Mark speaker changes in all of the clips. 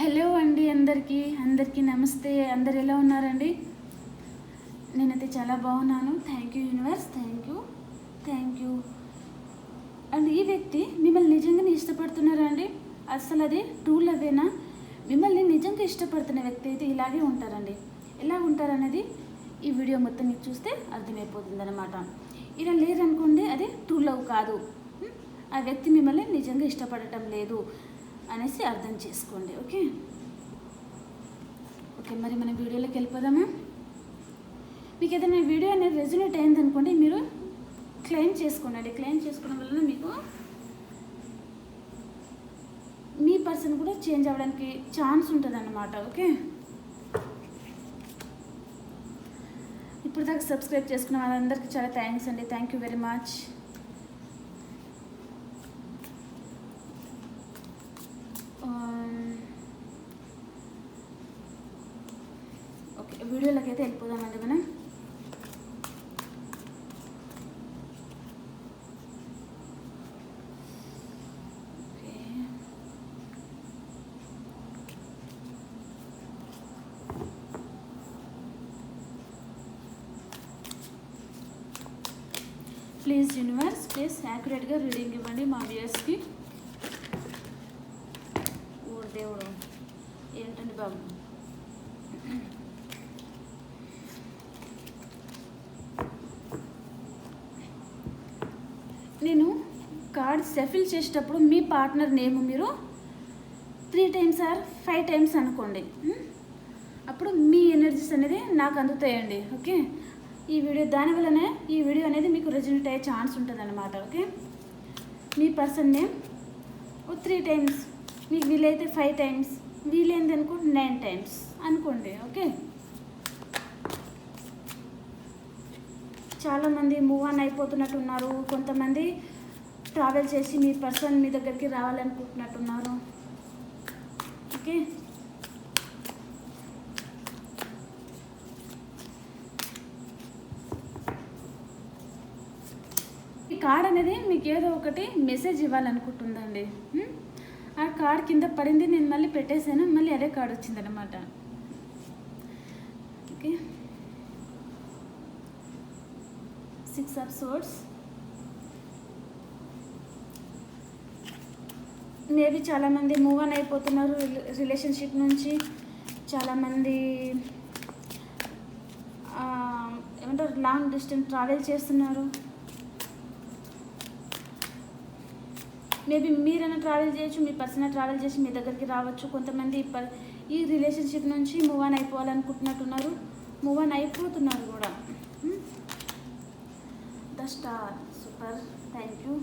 Speaker 1: Hello అండి అందరికీ అందరికీ నమస్తే. అందరు ఎలా ఉన్నారండి? నేనైతే చాలా బాగున్నాను. Thank you universe thank you thank you and ఈ వ్యక్తి మిమ్మల్ని నిజంగానే ఇష్టపడుతున్నారా అండి? అసలు అది ట్రూ లవేనా మిమ్మల్ని నిజంగా ఇష్టపడుతున్న వ్యక్తి అయితే ఇలాగే ఉంటారండి. ఎలా ఉంటారనేది ఈ వీడియో మొత్తం మీకు చూస్తే అర్థమైపోతుంది అనమాట ఇలా లేరనుకోండి అది ట్రూ లవ్ కాదు. ఆ వ్యక్తి మిమ్మల్ని నిజంగా ఇష్టపడటం లేదు. అనేసి అర్థం చేసుకోండి ఓకే? ఓకే మరి మన వీడియోలోకి వెళ్ళిపోదామా? మీకు ఏదైనా వీడియో అనేది రెజ్యునేట్ అయింది అనుకోండి మీరు క్లెయిమ్ చేసుకోండి క్లెయిమ్ చేసుకోవడం వలన మీకు మీ పర్సన్ కూడా చేంజ్ అవ్వడానికి ఛాన్స్ ఉంటుంది అన్నమాట ఓకే? ఇప్పుడు దాకా సబ్స్క్రైబ్ చేసుకున్న వాళ్ళందరికీ చాలా థ్యాంక్స్ అండి. Thank you very much okay వీడియోలోకి అయితే వెళ్ళిపోదామండి మనం ఓకే ప్లీజ్ యూనివర్స్ ప్లీజ్ యాక్యురేట్గా రీడింగ్ ఇవ్వండి మా వ్యూయర్స్కి. ఊరు దేవుడు ఏంటండి బాబు? నేను కార్డ్ సెఫిల్ చేసేటప్పుడు మీ పార్ట్నర్ నేమ్ మీరు three times or five times అనుకోండి. అప్పుడు మీ ఎనర్జీస్ అనేది నాకు అందుతాయండి ఓకే? ఈ వీడియో దానివల్లనే ఈ వీడియో అనేది మీకు రెజల్ట్ అయ్యే ఛాన్స్ ఉంటుంది అనమాట ఓకే మీ పర్సన్ నేమ్ ఓ త్రీ టైమ్స్ మీకు వీలైతే ఫైవ్ టైమ్స్ వీలైంది అనుకోండి నైన్ టైమ్స్ అనుకోండి ఓకే చాలామంది మూవ్ ఆన్ అయిపోతున్నట్టున్నారు. కొంతమంది ట్రావెల్ చేసి మీ పర్సన్ మీ దగ్గరికి రావాలనుకుంటున్నట్టున్నారు ఓకే ఈ కార్డ్ అనేది మీకు ఏదో ఒకటి మెసేజ్ ఇవ్వాలనుకుంటుందండి. ఆ కార్డ్ కింద పడింది నేను మళ్ళీ పెట్టేశాను మళ్ళీ అదే కార్డ్ వచ్చిందనమాట okay. Six of swords maybe చాలామంది మూవ్ ఆన్ అయిపోతున్నారు రిలేషన్షిప్ నుంచి. చాలామంది ఏమంటారు లాంగ్ డిస్టెన్స్ ట్రావెల్ చేస్తున్నారు. మేబీ మీరైనా ట్రావెల్ చేయొచ్చు మీ పర్సనల్ ట్రావెల్ చేసి మీ దగ్గరికి రావచ్చు. కొంతమంది ఈ ఈ రిలేషన్షిప్ నుంచి మూవ్ ఆన్ అయిపోవాలనుకుంటున్నట్టున్నారు. మూవ్ ఆన్ అయిపోతున్నారు కూడా. The star super thank you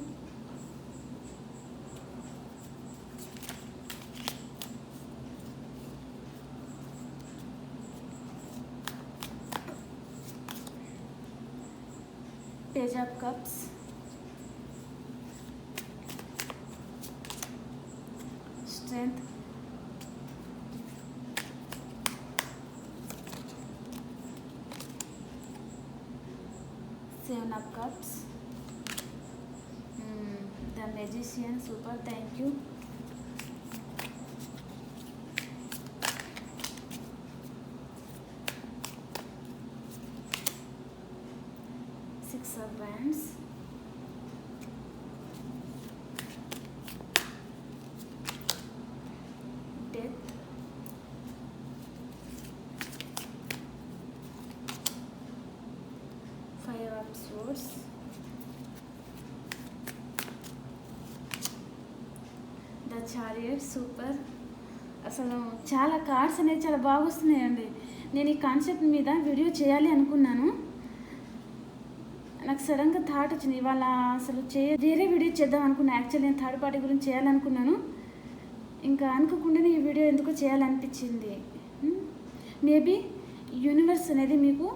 Speaker 1: page of cups magician super thank you. Six of wands chariot super. అసలు చాలా కార్డ్స్ అనేవి చాలా బాగా వస్తున్నాయండి నేను ఈ కాన్సెప్ట్ మీద వీడియో చేయాలి అనుకున్నాను. నాకు సడన్గా థాట్ వచ్చింది. ఇవాళ అసలు చే వేరే వీడియో చేద్దాం అనుకున్నాను యాక్చువల్లీ నేను థర్డ్ పార్టీ గురించి చేయాలనుకున్నాను ఇంకా అనుకోకుండానే ఈ వీడియో ఎందుకో చేయాలనిపించింది. మేబీ యూనివర్స్ అనేది మీకు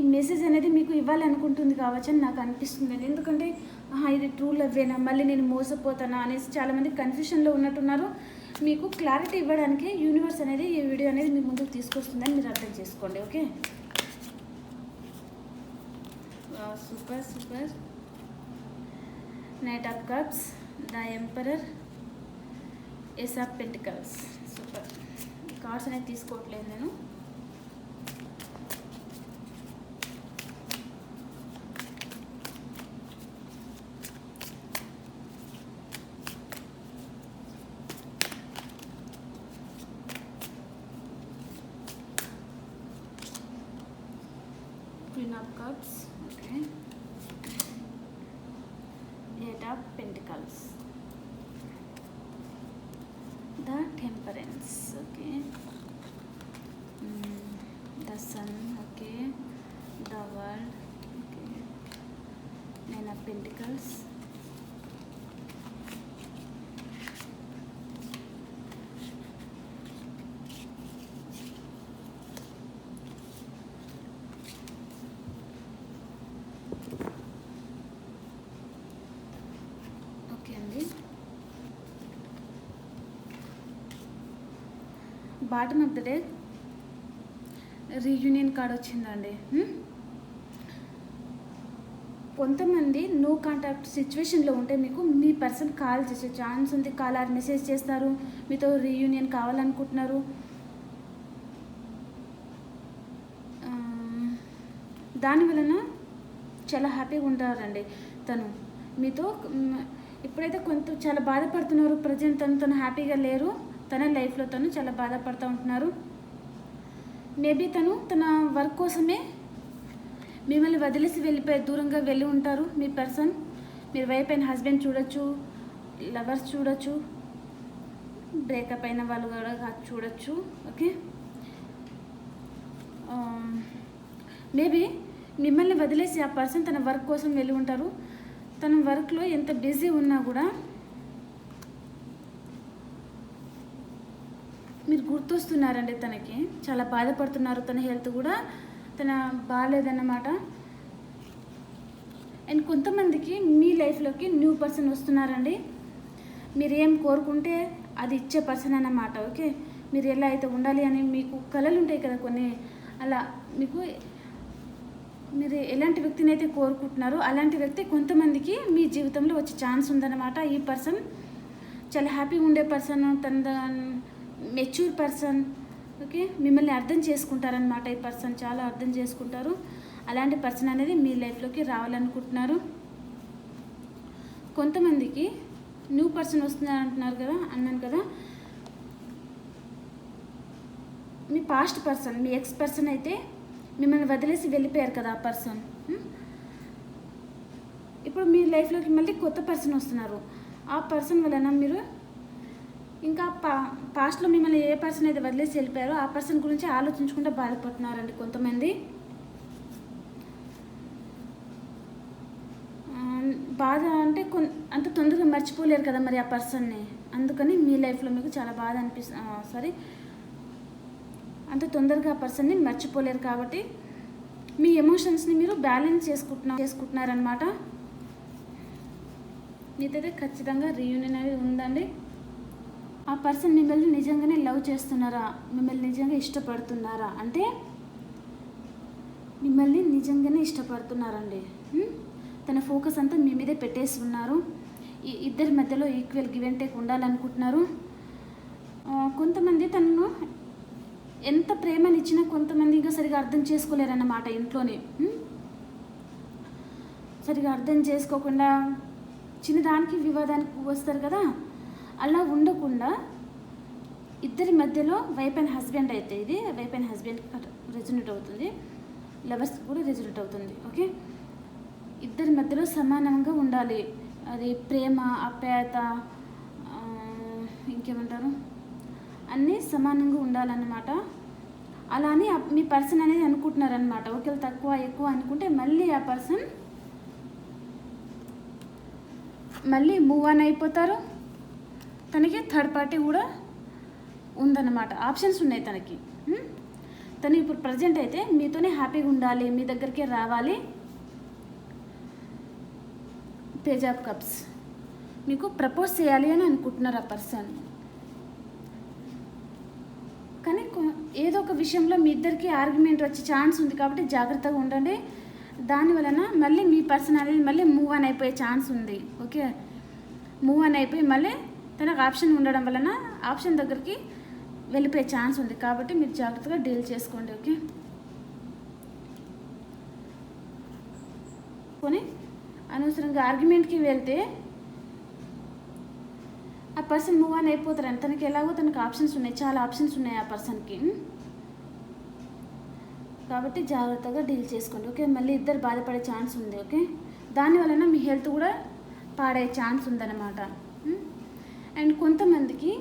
Speaker 1: ఈ మెసేజ్ అనేది మీకు ఇవ్వాలి అనుకుంటుంది కావచ్చు అని నాకు అనిపిస్తుంది. ఎందుకంటే ఇది ట్రూ లవ్వేనా మళ్ళీ నేను మోసపోతానా అనేసి చాలామంది కన్ఫ్యూషన్లో ఉన్నట్టున్నారు. మీకు క్లారిటీ ఇవ్వడానికి యూనివర్స్ అనేది ఈ వీడియో అనేది మీ ముందుకు తీసుకొస్తుందని మీరు అర్థం చేసుకోండి okay? Super super knight of cups the emperor ace of pentacles super cards అనేది తీసుకోవట్లేదు నేను. Cups, okay. Eight of Pentacles. The Temperance, okay. Mm, the Sun, okay. The World, okay. Nine of Pentacles. Bottom of the day reunion card వచ్చిందండి. కొంతమంది no contact సిచ్యువేషన్లో ఉంటే మీకు మీ person call చేసే ఛాన్స్ ఉంది. కాల్ ఆర్ మెసేజ్ చేస్తారు. మీతో రీయూనియన్ కావాలనుకుంటున్నారు. దాని వలన చాలా హ్యాపీగా ఉంటారండి తను. మీతో ఇప్పుడైతే కొంత చాలా బాధపడుతున్నారు ప్రజెంట్ తను తను హ్యాపీగా లేరు. తన లైఫ్లో తను చాలా బాధపడుతూ ఉంటున్నారు. మేబీ తను తన వర్క్ కోసమే మిమ్మల్ని వదిలేసి వెళ్ళిపోయి దూరంగా వెళ్ళి ఉంటారు. మీ పర్సన్ మీరు వైఫ్ అయిన హస్బెండ్ చూడొచ్చు లవర్స్ చూడొచ్చు బ్రేకప్ అయిన వాళ్ళు కూడా చూడొచ్చు. ఓకే? మేబీ మిమ్మల్ని వదిలేసి ఆ పర్సన్ తన వర్క్ కోసం వెళ్ళి ఉంటారు. తన వర్క్లో ఎంత బిజీ ఉన్నా కూడా మీరు గుర్తొస్తున్నారండి తనకి. చాలా బాధపడుతున్నారు తన హెల్త్ కూడా. తన బాగాలేదన్నమాట. అండ్ కొంతమందికి మీ లైఫ్లోకి న్యూ పర్సన్ వస్తున్నారండి. మీరు ఏం కోరుకుంటే అది ఇచ్చే పర్సన్ అన్నమాట ఓకే? మీరు ఎలా అయితే ఉండాలి అని మీకు కళలు ఉంటాయి కదా కొన్ని. అలా మీకు మీరు ఎలాంటి వ్యక్తిని అయితే కోరుకుంటున్నారో అలాంటి వ్యక్తి కొంతమందికి మీ జీవితంలో వచ్చే ఛాన్స్ ఉందన్నమాట. ఈ పర్సన్ చాలా హ్యాపీగా ఉండే పర్సన్ తన మెచ్యూర్ పర్సన్ ఓకే? మిమ్మల్ని అర్థం చేసుకుంటారనమాట ఈ పర్సన్. చాలా అర్థం చేసుకుంటారు. అలాంటి పర్సన్ అనేది మీ లైఫ్లోకి రావాలనుకుంటున్నారు. కొంతమందికి న్యూ పర్సన్ వస్తున్నారు అంటున్నారు కదా అన్నాను కదా. మీ పాస్ట్ పర్సన్ మీ ఎక్స్ పర్సన్ అయితే మిమ్మల్ని వదిలేసి వెళ్ళిపోయారు కదా ఆ పర్సన్. ఇప్పుడు మీ లైఫ్లోకి మళ్ళీ కొత్త పర్సన్ వస్తున్నారు. ఆ పర్సన్ వలన మీరు ఇంకా పా పాస్ట్లో మిమ్మల్ని ఏ పర్సన్ అయితే వదిలేసి వెళ్ళిపోయారో ఆ పర్సన్ గురించి ఆలోచించుకుంటూ బాధపడుతున్నారండి కొంతమంది. బాధ అంటే కొన్ అంత తొందరగా మర్చిపోలేరు కదా మరి ఆ పర్సన్ని అందుకని మీ లైఫ్లో మీకు చాలా బాధ అనిపిస్తుంది సారీ అంత తొందరగా ఆ పర్సన్ని మర్చిపోలేరు కాబట్టి మీ ఎమోషన్స్ని మీరు బ్యాలెన్స్ చేసుకుంటున్నా చేసుకుంటున్నారనమాట మీదైతే ఖచ్చితంగా రీయూనియన్ అనేది ఉందండి. ఆ పర్సన్ మిమ్మల్ని నిజంగానే లవ్ చేస్తున్నారా? మిమ్మల్ని నిజంగా ఇష్టపడుతున్నారా? అంటే మిమ్మల్ని నిజంగానే ఇష్టపడుతున్నారండి. తన ఫోకస్ అంతా మీ మీదే పెట్టేసి ఉన్నారు ఈ ఇద్దరి మధ్యలో ఈక్వల్ గివ్ అండ్ టేక్ ఉండాలనుకుంటున్నారు. కొంతమంది తనను ఎంత ప్రేమనిచ్చినా కొంతమంది ఇంకా సరిగా అర్థం చేసుకోలేరన్నమాట ఇంట్లోనే. సరిగా అర్థం చేసుకోకుండా చిన్నదానికి వివాదానికి వస్తారు కదా? అలా ఉండకుండా ఇద్దరి మధ్యలో వైఫ్ అండ్ హస్బెండ్ అయితే ఇది వైఫ్ అండ్ హస్బెండ్ రెజనేట్ అవుతుంది. లవర్స్ కూడా రెజనేట్ అవుతుంది ఓకే ఇద్దరి మధ్యలో సమానంగా ఉండాలి. అది ప్రేమ ఆప్యాయత ఇంకేమంటారు? అన్నీ సమానంగా ఉండాలన్నమాట. అలా అని మీ పర్సన్ అనేది అనుకుంటున్నారనమాట ఒకవేళ తక్కువ ఎక్కువ అనుకుంటే మళ్ళీ ఆ పర్సన్ మళ్ళీ మూవ్ ఆన్ అయిపోతారు. తనకి థర్డ్ పార్టీ కూడా ఉందన్నమాట. ఆప్షన్స్ ఉన్నాయి తనకి. తను ఇప్పుడు ప్రజెంట్ అయితే మీతోనే హ్యాపీగా ఉండాలి మీ దగ్గరికే రావాలి. పేజ్ ఆఫ్ కప్స్ మీకు ప్రపోజ్ చేయాలి అని అనుకుంటున్నారు ఆ పర్సన్ కానీ కొ- ఏదో ఒక విషయంలో మీ ఇద్దరికి ఆర్గ్యుమెంట్ వచ్చే ఛాన్స్ ఉంది కాబట్టి జాగ్రత్తగా ఉండండి. దాని వలన మళ్ళీ మీ పర్సన్ అనేది మళ్ళీ మూవ్ ఆన్ అయిపోయే ఛాన్స్ ఉంది. ఓకే మూవ్ ఆన్ అయిపోయి మళ్ళీ తనకు ఆప్షన్ ఉండడం వలన ఆప్షన్ దగ్గరికి వెళ్ళిపోయే ఛాన్స్ ఉంది. కాబట్టి మీరు జాగ్రత్తగా డీల్ చేసుకోండి ఓకే? కొని అనవసరంగా ఆర్గ్యుమెంట్కి వెళ్తే ఆ పర్సన్ మూవ్ ఆన్ అయిపోతారని తనకి ఎలాగో తనకు ఆప్షన్స్ ఉన్నాయి. చాలా ఆప్షన్స్ ఉన్నాయి ఆ పర్సన్కి. కాబట్టి జాగ్రత్తగా డీల్ చేసుకోండి ఓకే? మళ్ళీ ఇద్దరు బాధపడే ఛాన్స్ ఉంది ఓకే? దాని వలన మీ హెల్త్ కూడా పాడే ఛాన్స్ ఉందన్నమాట. అండ్ కొంతమందికి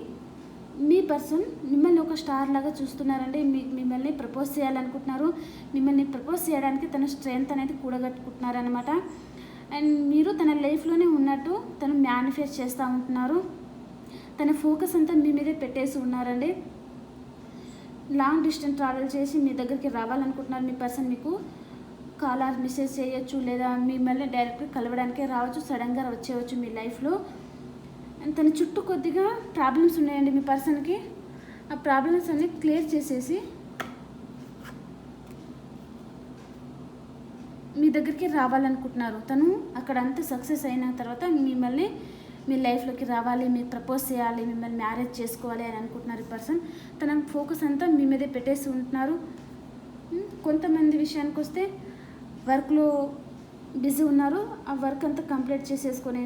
Speaker 1: మీ పర్సన్ మిమ్మల్ని ఒక స్టార్ లాగా చూస్తున్నారండి. మీ మిమ్మల్ని ప్రపోజ్ చేయాలనుకుంటున్నారు. మిమ్మల్ని ప్రపోజ్ చేయడానికి తన స్ట్రెంగ్త్ అనేది కూడగట్టుకుంటున్నారనమాట అండ్ మీరు తన లైఫ్లోనే ఉన్నట్టు తను మేనిఫెస్ట్ చేస్తూ ఉంటున్నారు. తన ఫోకస్ అంతా మీ మీదే పెట్టేసి ఉన్నారండి. లాంగ్ డిస్టెన్స్ ట్రావెల్ చేసి మీ దగ్గరికి రావాలనుకుంటున్నారు మీ పర్సన్ మీకు. కాల్ ఆర్ మెసేజ్ చేయొచ్చు లేదా మిమ్మల్ని డైరెక్ట్గా కలవడానికే రావచ్చు సడన్గా వచ్చేయచ్చు మీ లైఫ్లో. అండ్ తన చుట్టూ కొద్దిగా ప్రాబ్లమ్స్ ఉన్నాయండి మీ పర్సన్కి. ఆ ప్రాబ్లమ్స్ అన్ని క్లియర్ చేసేసి మీ దగ్గరికి రావాలనుకుంటున్నారు. తను అక్కడ అంతా సక్సెస్ అయిన తర్వాత మిమ్మల్ని మీ లైఫ్లోకి రావాలి మీరు ప్రపోజ్ చేయాలి మిమ్మల్ని మ్యారేజ్ చేసుకోవాలి అని అనుకుంటున్నారు ఈ పర్సన్ తన ఫోకస్ అంతా మీ మీదే పెట్టేసి ఉంటున్నారు. కొంతమంది విషయానికి వస్తే వర్క్లో బిజీ ఉన్నారు. ఆ వర్క్ అంతా కంప్లీట్ చేసేసుకొని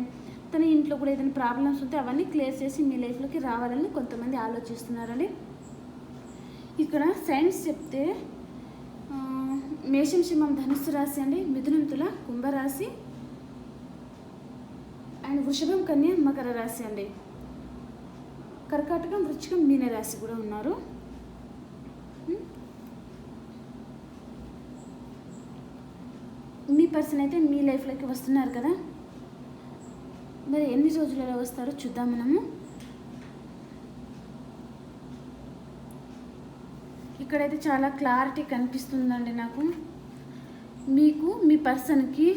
Speaker 1: పక్కన ఇంట్లో కూడా ఏదైనా ప్రాబ్లమ్స్ ఉంటే అవన్నీ క్లియర్ చేసి మీ లైఫ్లోకి రావాలని కొంతమంది ఆలోచిస్తున్నారండి. ఇక్కడ సైన్స్ చెప్తే మేషం సింహం ధనుస్సు రాశి అండి మిథునం తుల కుంభరాశి అండ్ వృషభం కన్య మకర రాశి అండి. కర్కాటకం వృచ్చికం మీన రాశి కూడా ఉన్నారు. మీ పర్సన్ అయితే మీ లైఫ్లోకి వస్తున్నారు కదా? మరి ఎన్ని రోజులలో వస్తారో చూద్దాం మనము. ఇక్కడైతే చాలా క్లారిటీ కనిపిస్తుందండి నాకు. మీకు మీ పర్సన్కి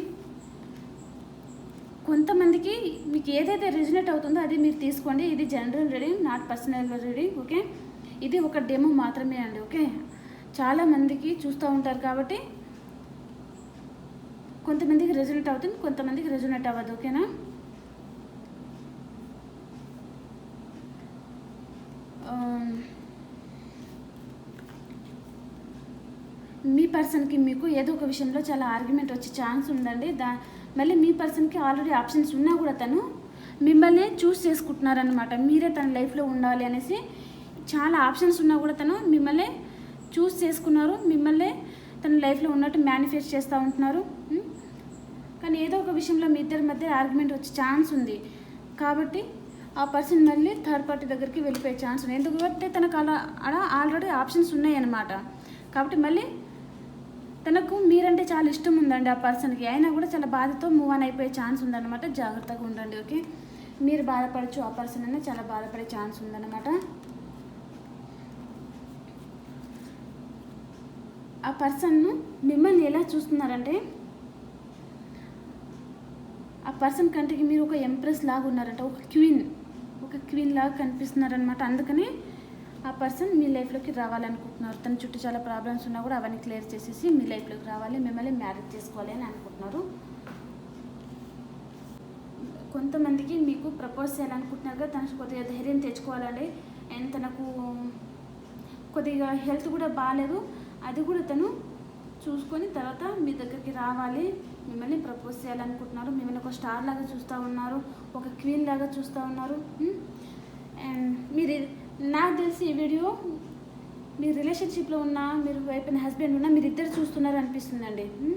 Speaker 1: కొంతమందికి మీకు ఏదైతే రిజనేట్ అవుతుందో అది మీరు తీసుకోండి. ఇది general reading not personal reading okay? ఇది ఒక డెమో మాత్రమే అండి ఓకే? చాలామందికి చూస్తూ ఉంటారు కాబట్టి కొంతమందికి రెజనేట్ అవుతుంది కొంతమందికి రెజనేట్ అవ్వదు ఓకేనా? Um, మీ పర్సన్కి మీకు ఏదో ఒక విషయంలో చాలా ఆర్గ్యుమెంట్ వచ్చే ఛాన్స్ ఉందండి. దా మళ్ళీ మీ పర్సన్కి ఆల్రెడీ ఆప్షన్స్ ఉన్నా కూడా తను మిమ్మల్ని చూస్ చేసుకుంటున్నారనమాట మీరే తన లైఫ్లో ఉండాలి అనేసి చాలా ఆప్షన్స్ ఉన్నా కూడా తను మిమ్మల్ని చూస్ చేసుకున్నారు. మిమ్మల్ని తన లైఫ్లో ఉన్నట్టు మేనిఫెస్ట్ చేస్తూ ఉంటున్నారు. Hmm? కానీ ఏదో ఒక విషయంలో మీ ఇద్దరి మధ్య ఆర్గ్యుమెంట్ వచ్చే ఛాన్స్ ఉంది. కాబట్టి ఆ పర్సన్ మళ్ళీ థర్డ్ పార్టీ దగ్గరికి వెళ్ళిపోయే ఛాన్స్ ఉంది. ఎందుకంటే తనకు అలా అలా ఆల్రెడీ ఆప్షన్స్ ఉన్నాయన్నమాట. కాబట్టి మళ్ళీ తనకు మీరంటే చాలా ఇష్టం ఉందండి ఆ పర్సన్కి అయినా కూడా చాలా బాధతో మూవ్ ఆన్ అయిపోయే ఛాన్స్ ఉందన్నమాట. జాగ్రత్తగా ఉండండి ఓకే? మీరు బాధపడచ్చు ఆ పర్సన్ అయినా చాలా బాధపడే ఛాన్స్ ఉందన్నమాట. ఆ పర్సన్ను మిమ్మల్ని ఎలా చూస్తున్నారంటే ఆ పర్సన్ కంటికి మీరు ఒక ఎంప్రెస్ లాగా ఉన్నారంట ఒక క్వీన్ ఒక క్వీన్ లాగా కనిపిస్తున్నారనమాట అందుకని ఆ పర్సన్ మీ లైఫ్లోకి రావాలనుకుంటున్నారు. తన చుట్టూ చాలా ప్రాబ్లమ్స్ ఉన్నా కూడా అవన్నీ క్లియర్ చేసేసి మీ లైఫ్లోకి రావాలి మిమ్మల్ని మ్యారేజ్ చేసుకోవాలి అని అనుకుంటున్నారు. కొంతమందికి మీకు ప్రపోజ్ చేయాలనుకుంటున్నారు కదా తనకు కొద్దిగా ధైర్యం తెచ్చుకోవాలండి అండ్ తనకు కొద్దిగా హెల్త్ కూడా బాగాలేదు. అది కూడా తను చూసుకొని తర్వాత మీ దగ్గరికి రావాలి. మిమ్మల్ని ప్రపోజ్ చేయాలనుకుంటున్నారు. మిమ్మల్ని ఒక స్టార్ లాగా చూస్తూ ఉన్నారు. ఒక క్వీన్ లాగా చూస్తూ ఉన్నారు. Hmm? అండ్ మీరు నాకు తెలిసి ఈ వీడియో మీ రిలేషన్షిప్లో ఉన్న మీరు వైపు హస్బెండ్ ఉన్న మీరు ఇద్దరు చూస్తున్నారు అనిపిస్తుందండి. Hmm?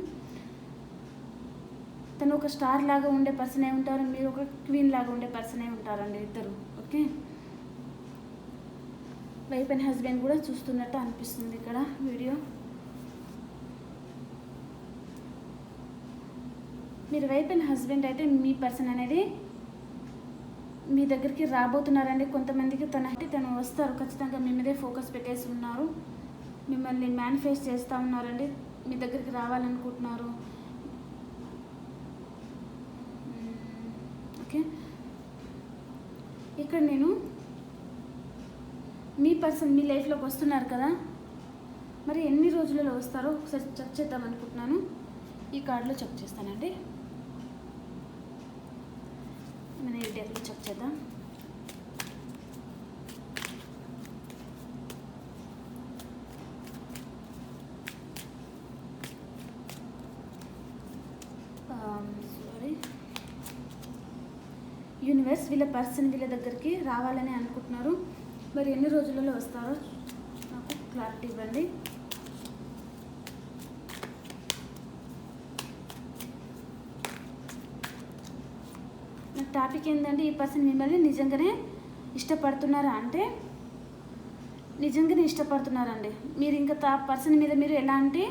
Speaker 1: తను ఒక స్టార్ లాగా ఉండే పర్సనే ఉంటారు. మీరు ఒక క్వీన్ లాగా ఉండే పర్సనే ఉంటారండి ఇద్దరు. ఓకే వైఫ్ అండ్ హస్బెండ్ కూడా చూస్తున్నట్టు అనిపిస్తుంది ఇక్కడ వీడియో మీరు వైఫ్ అండ్ హస్బెండ్ అయితే మీ పర్సన్ అనేది మీ దగ్గరికి రాబోతున్నారండి. కొంతమందికి తన అయితే తను వస్తారు. ఖచ్చితంగా మీ మీదే ఫోకస్ పెట్టేసి ఉన్నారు. మిమ్మల్ని మేనిఫెస్ట్ చేస్తూ ఉన్నారండి. మీ దగ్గరికి రావాలనుకుంటున్నారు. ఓకే. ఇక్కడ నేను మీ పర్సన్ మీ లైఫ్లోకి వస్తున్నారు కదా. మరి ఎన్ని రోజులలో వస్తారో ఒకసారి చెక్ చేద్దాం అనుకుంటున్నాను. ఈ కార్డులో చెక్ చేస్తానండి. మన ఈ చెక్ చేద్దాం. Um, యూనివర్స్ వీళ్ళ పర్సన్ వీళ్ళ దగ్గరికి రావాలని అనుకుంటున్నారు. మరి ఎన్ని రోజులలో వస్తారో? నాకు క్లారిటీ ఇవ్వండి. నా ఏంటంటే ఈ పర్సన్ మిమ్మల్ని నిజంగానే ఇష్టపడుతున్నారా అంటే నిజంగానే ఇష్టపడుతున్నారండి. మీరు ఇంకా ఆ పర్సన్ మీద మీరు ఎలాంటి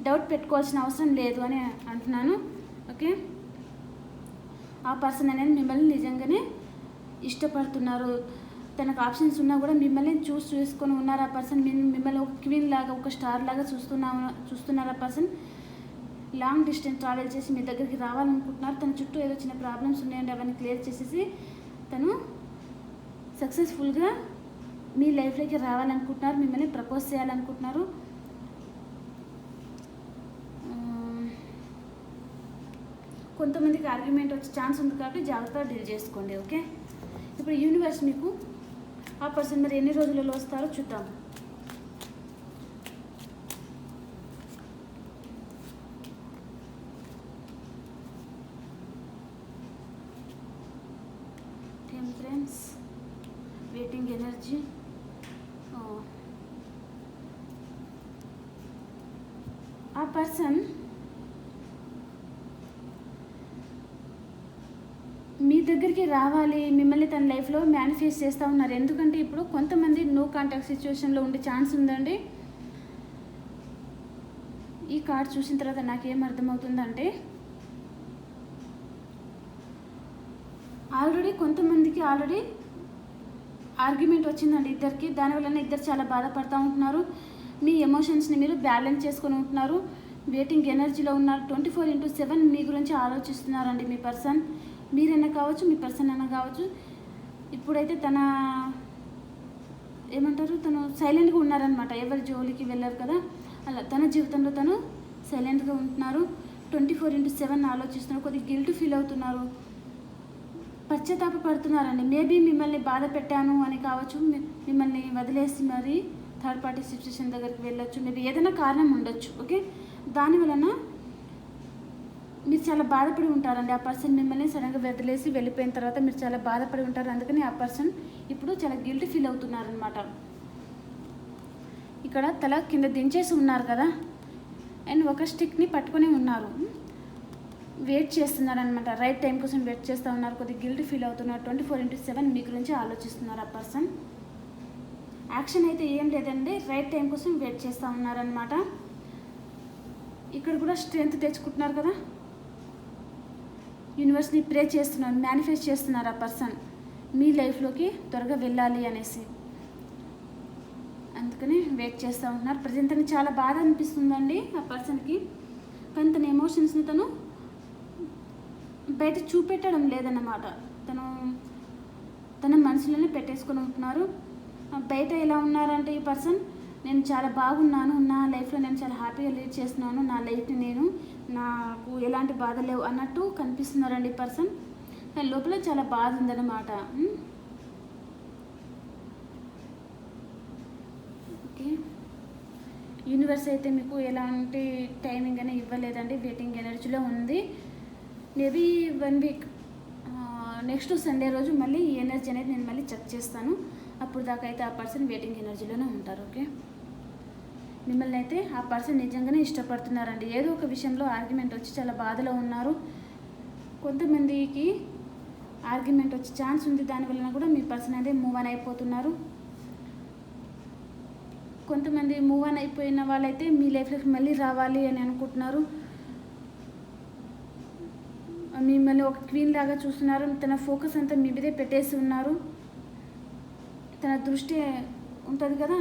Speaker 1: డౌట్ పెట్టుకోవాల్సిన అవసరం లేదు అని అంటున్నాను. ఓకే? ఆ పర్సన్ అనేది మిమ్మల్ని నిజంగానే ఇష్టపడుతున్నారు. తనకు ఆప్షన్స్ ఉన్నా కూడా మిమ్మల్ని చూస్ చూసుకొని ఉన్నారు ఆ పర్సన్. మిమ్మల్ని ఒక క్వీన్ లాగా ఒక స్టార్ లాగా చూస్తున్నా చూస్తున్నారు ఆ పర్సన్. లాంగ్ డిస్టెన్స్ ట్రావెల్ చేసి మీ దగ్గరికి రావాలనుకుంటున్నారు. తన చుట్టూ ఏదో చిన్న ప్రాబ్లమ్స్ ఉన్నాయండి అవన్నీ క్లియర్ చేసేసి తను సక్సెస్ఫుల్గా మీ లైఫ్లోకి రావాలనుకుంటున్నారు. మిమ్మల్ని ప్రపోజ్ చేయాలనుకుంటున్నారు. కొంతమందికి ఆర్గ్యుమెంట్ వచ్చే ఛాన్స్ ఉంది కాబట్టి జాగ్రత్తగా డీల్ చేసుకోండి ఓకే ఇప్పుడు యూనివర్స్ మీకు ఆ పర్సన్ మరి ఎన్ని రోజులలో వస్తారో చూద్దాం టెంపరెన్స్ వెయిటింగ్ ఎనర్జీ ఆ పర్సన్ మీ దగ్గరికి రావాలి మిమ్మల్ని తన లైఫ్లో మేనిఫెస్ట్ చేస్తూ ఉన్నారు. ఎందుకంటే ఇప్పుడు కొంతమంది నో కాంటాక్ట్ సిచ్యువేషన్లో ఉండే ఛాన్స్ ఉందండి. ఈ కార్డ్ చూసిన తర్వాత నాకేం అర్థమవుతుందంటే ఆల్రెడీ కొంతమందికి ఆల్రెడీ ఆర్గ్యుమెంట్ వచ్చిందండి ఇద్దరికి. దానివల్ల ఇద్దరు చాలా బాధపడుతూ ఉంటున్నారు. మీ ఎమోషన్స్ని మీరు బ్యాలెన్స్ చేసుకొని ఉంటున్నారు. వెయిటింగ్ ఎనర్జీలో ఉన్నారు. ట్వంటీ ఫోర్ ఇంటూ సెవెన్ మీ గురించి ఆలోచిస్తున్నారండి మీ పర్సన్ మీరైనా కావచ్చు మీ పర్సన్ అయినా కావచ్చు ఇప్పుడైతే తన ఏమంటారు తను సైలెంట్గా ఉన్నారనమాట ఎవరి జోలికి వెళ్ళారు కదా. అలా తన జీవితంలో తను సైలెంట్గా ఉంటున్నారు. ట్వంటీ ఫోర్ ఇంటూ సెవెన్ ఆలోచిస్తున్నారు. కొద్దిగా గిల్ట్ ఫీల్ అవుతున్నారు. పశ్చాత్తాప పడుతున్నారండి. మేబీ మిమ్మల్ని బాధ పెట్టాను అని కావచ్చు మిమ్మల్ని వదిలేసి మరి థర్డ్ పార్టీ సిచ్యువేషన్ దగ్గరికి వెళ్ళొచ్చు. మేబీ ఏదైనా కారణం ఉండొచ్చు. ఓకే? దాని వలన మీరు చాలా బాధపడి ఉంటారండి. ఆ పర్సన్ మిమ్మల్ని సడన్గా వదిలేసి వెళ్ళిపోయిన తర్వాత మీరు చాలా బాధపడి ఉంటారు. అందుకని ఆ పర్సన్ ఇప్పుడు చాలా గిల్ట్ ఫీల్ అవుతున్నారనమాట ఇక్కడ తల కింద దించేసి ఉన్నారు కదా. అండ్ ఒక స్టిక్ని పట్టుకొని ఉన్నారు. వెయిట్ చేస్తున్నారు అనమాట రైట్ టైం కోసం వెయిట్ చేస్తూ ఉన్నారు. కొద్దిగా గిల్ట్ ఫీల్ అవుతున్నారు. ట్వంటీ ఫోర్ ఇంటూ సెవెన్ మీ గురించి ఆలోచిస్తున్నారు ఆ పర్సన్ యాక్షన్ అయితే ఏం లేదండి. రైట్ టైం కోసం వెయిట్ చేస్తూ ఉన్నారనమాట ఇక్కడ కూడా స్ట్రెంగ్త్ తెచ్చుకుంటున్నారు కదా. యూనివర్స్ని ప్రే చేస్తున్నాను మేనిఫెస్ట్ చేస్తున్నారు ఆ పర్సన్ మీ లైఫ్లోకి త్వరగా వెళ్ళాలి అనేసి. అందుకని వెయిట్ చేస్తూ ఉంటున్నారు. ప్రజెంట్ తనకి చాలా బాధ అనిపిస్తుందండి ఆ పర్సన్కి కానీ తన ఎమోషన్స్ని తను బయట చూపెట్టడం లేదన్నమాట. తను తన మనసులోనే పెట్టేసుకొని ఉంటున్నారు. బయట ఎలా ఉన్నారంటే ఈ పర్సన్ నేను చాలా బాగున్నాను. నా లైఫ్లో నేను చాలా హ్యాపీగా లీడ్ చేస్తున్నాను. నా లైఫ్ని నేను నాకు ఎలాంటి బాధ లేవు అన్నట్టు కనిపిస్తున్నారండి ఈ పర్సన్. కానీ లోపల చాలా బాధ ఉందన్నమాట. ఓకే. యూనివర్స్ అయితే మీకు ఎలాంటి టైమింగ్ అనేది ఇవ్వలేదండి. వెయిటింగ్ ఎనర్జీలో ఉంది. Maybe one week next Sunday రోజు మళ్ళీ ఈ ఎనర్జీ అనేది నేను మళ్ళీ చెక్ చేస్తాను. అప్పుడు దాకా అయితే ఆ పర్సన్ వెయిటింగ్ ఎనర్జీలోనే ఉంటారు. ఓకే. మిమ్మల్ని అయితే ఆ పర్సన్ నిజంగానే ఇష్టపడుతున్నారండి. ఏదో ఒక విషయంలో ఆర్గ్యుమెంట్ వచ్చి చాలా బాధలో ఉన్నారు. కొంతమందికి ఆర్గ్యుమెంట్ వచ్చే ఛాన్స్ ఉంది దాని వలన కూడా మీ పర్సన్ అయితే మూవ్ ఆన్ అయిపోతున్నారు. కొంతమంది మూవ్ ఆన్ అయిపోయిన వాళ్ళైతే మీ లైఫ్లోకి మళ్ళీ రావాలి అని అనుకుంటున్నారు. మిమ్మల్ని ఒక క్వీన్ లాగా చూస్తున్నారు. తన ఫోకస్ అంతా మీ మీదే పెట్టేసి ఉన్నారు. తన దృష్టి ఉంటుంది కదా.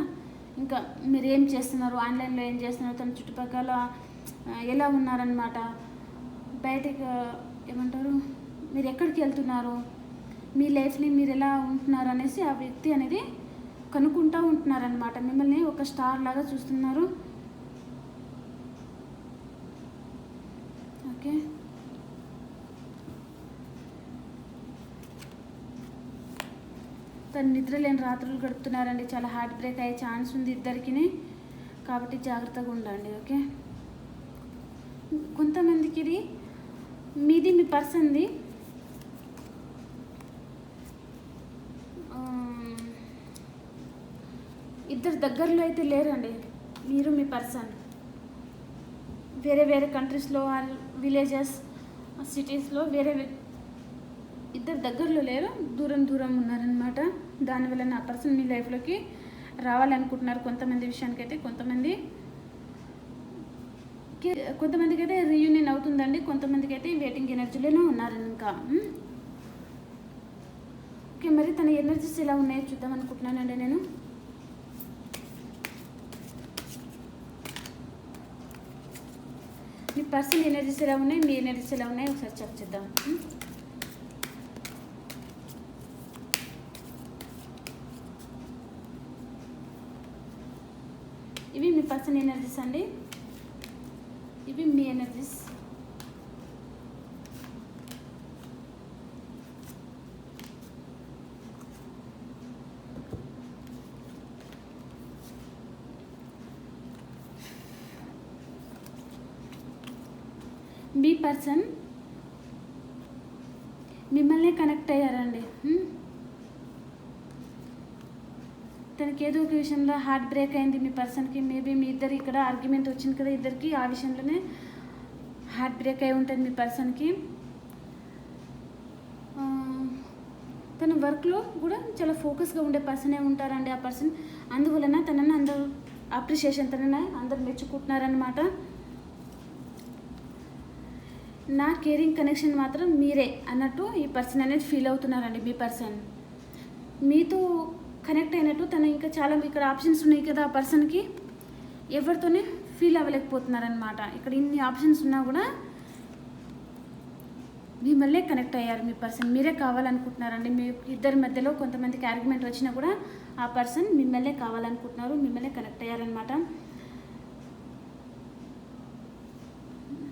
Speaker 1: ఇంకా మీరు ఏం చేస్తున్నారు? ఆన్లైన్లో ఏం చేస్తున్నారు? తన చుట్టుపక్కల ఎలా ఉన్నారనమాట బయటకు ఏమంటారు? మీరు ఎక్కడికి వెళ్తున్నారు? మీ లైఫ్ని మీరు ఎలా ఉంటున్నారు అనేసి ఆ వ్యక్తి అనేది కనుక్కుంటూ ఉంటున్నారనమాట మిమ్మల్ని ఒక స్టార్ లాగా చూస్తున్నారు. ఓకే. తను నిద్ర లేని రాత్రులు గడుపుతున్నారండి. చాలా హార్ట్ బ్రేక్ అయ్యే ఛాన్స్ ఉంది ఇద్దరికి కాబట్టి జాగ్రత్తగా ఉండండి ఓకే? కొంతమందికి ఇది మీది మీ పర్సన్ది. ఇద్దరు దగ్గరలో అయితే లేరండి. మీరు మీ పర్సన్. వేరే వేరే కంట్రీస్లో విలేజెస్ సిటీస్లో వేరే ఇద్దరు దగ్గరలో లేరు దూరం దూరం ఉన్నారనమాట దానివల్ల నా పర్సన్ మీ లైఫ్లోకి రావాలనుకుంటున్నారు కొంతమంది విషయానికైతే. కొంతమంది కొంతమందికి అయితే రీయూనియన్ అవుతుందండి. కొంతమందికి అయితే వెయిటింగ్ ఎనర్జీలోనే ఉన్నారు ఇంకా. ఓకే మరి తన ఎనర్జీస్ ఎలా ఉన్నాయో చూద్దాం అనుకుంటున్నానండి నేను. మీ పర్సనల్ ఎనర్జీస్ ఎలా ఉన్నాయి? మీ ఎనర్జీస్ ఎలా ఉన్నాయి? ఒకసారి చెక్ చేద్దాం. పర్సన్ ఎనర్జీస్ అండి? ఇవి మీ ఎనర్జీస్ మీ పర్సన్ మిమ్మల్ని కనెక్ట్ అయ్యారండి. తనకి ఏదో ఒక విషయంలో హార్ట్ బ్రేక్ అయింది మీ పర్సన్కి మేబీ మీ ఇద్దరు ఇక్కడ ఆర్గ్యుమెంట్ వచ్చింది కదా ఇద్దరికి ఆ విషయంలోనే హార్ట్ బ్రేక్ అయి ఉంటుంది మీ పర్సన్కి తన వర్క్లో కూడా చాలా ఫోకస్గా ఉండే పర్సనే ఉంటారండి ఆ పర్సన్ అందువలన తనని అందరూ అప్రిషియేషన్ తనని అందరు మెచ్చుకుంటున్నారనమాట నా కేరింగ్ కనెక్షన్ మాత్రం మీరే అన్నట్టు ఈ పర్సన్ అనేది ఫీల్ అవుతున్నారండి మీ పర్సన్ మీతో కనెక్ట్ అయినట్టు తను ఇంకా చాలా ఇక్కడ ఆప్షన్స్ ఉన్నాయి కదా ఆ పర్సన్కి. ఎవరితోనే ఫీల్ అవ్వలేకపోతున్నారనమాట ఇక్కడ ఇన్ని ఆప్షన్స్ ఉన్నా కూడా మిమ్మల్నే కనెక్ట్ అయ్యారు మీ పర్సన్. మీరే కావాలనుకుంటున్నారండి. మీ ఇద్దరి మధ్యలో కొంతమందికి ఆర్గ్యుమెంట్ వచ్చినా కూడా ఆ పర్సన్ మిమ్మల్నే కావాలనుకుంటున్నారు మిమ్మల్నే కనెక్ట్ అయ్యారనమాట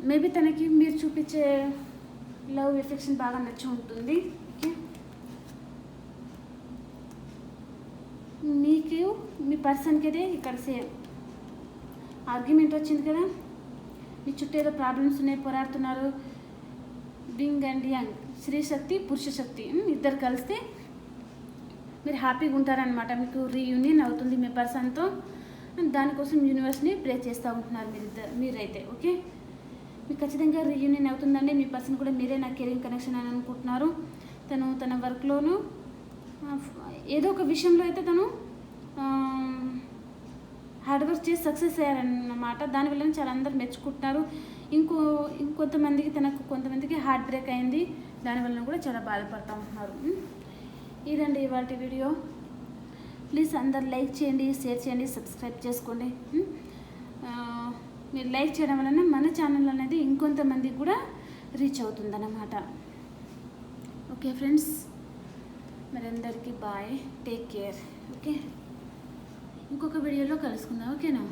Speaker 1: మేబీ తనకి మీరు చూపించే లవ్ ఎఫెక్షన్ బాగా నచ్చి ఉంటుంది ఓకే మీకు మీ పర్సన్కి అయితే ఇక్కడ సేమ్. ఆర్గ్యుమెంట్ వచ్చింది కదా? మీ చుట్టూ ఏదో ప్రాబ్లమ్స్ ఉన్నాయి పోరాడుతున్నారు. బింగ్ అండ్ యంగ్ స్త్రీ శక్తి పురుష శక్తి. ఇద్దరు కలిస్తే మీరు హ్యాపీగా ఉంటారనమాట మీకు రీయూనియన్ అవుతుంది మీ పర్సన్తో దానికోసం యూనివర్స్ని ప్రే చేస్తూ ఉంటున్నారు మీరు ఇద్దరు మీరైతే ఓకే మీకు ఖచ్చితంగా రీయూనియన్ అవుతుందండి. మీ పర్సన్ కూడా మీరే నా కెరీర్ కనెక్షన్ అని అనుకుంటున్నారు. తను తన వర్క్లోనూ ఏదో ఒక విషయంలో అయితే తను హార్డ్ వర్క్ చేసి సక్సెస్ అయ్యారన్నమాట. దానివల్ల చాలా అందరు మెచ్చుకుంటున్నారు. ఇంకో ఇంకొంతమందికి తనకు కొంతమందికి హార్ట్ బ్రేక్ అయింది. దానివల్ల కూడా చాలా బాధపడుతూ ఉంటున్నారు. ఇదండి ఇవాటి వీడియో. ప్లీజ్ అందరు లైక్ చేయండి షేర్ చేయండి సబ్స్క్రైబ్ చేసుకోండి. మీరు లైక్ చేయడం వలన మన ఛానల్ అనేది ఇంకొంతమందికి కూడా రీచ్ అవుతుందన్నమాట. ఓకే ఫ్రెండ్స్ మరి అందరికీ బాయ్ టేక్ కేర్ ఓకే? ఇంకొక వీడియోలో కలుసుకుందాం ఓకేనా?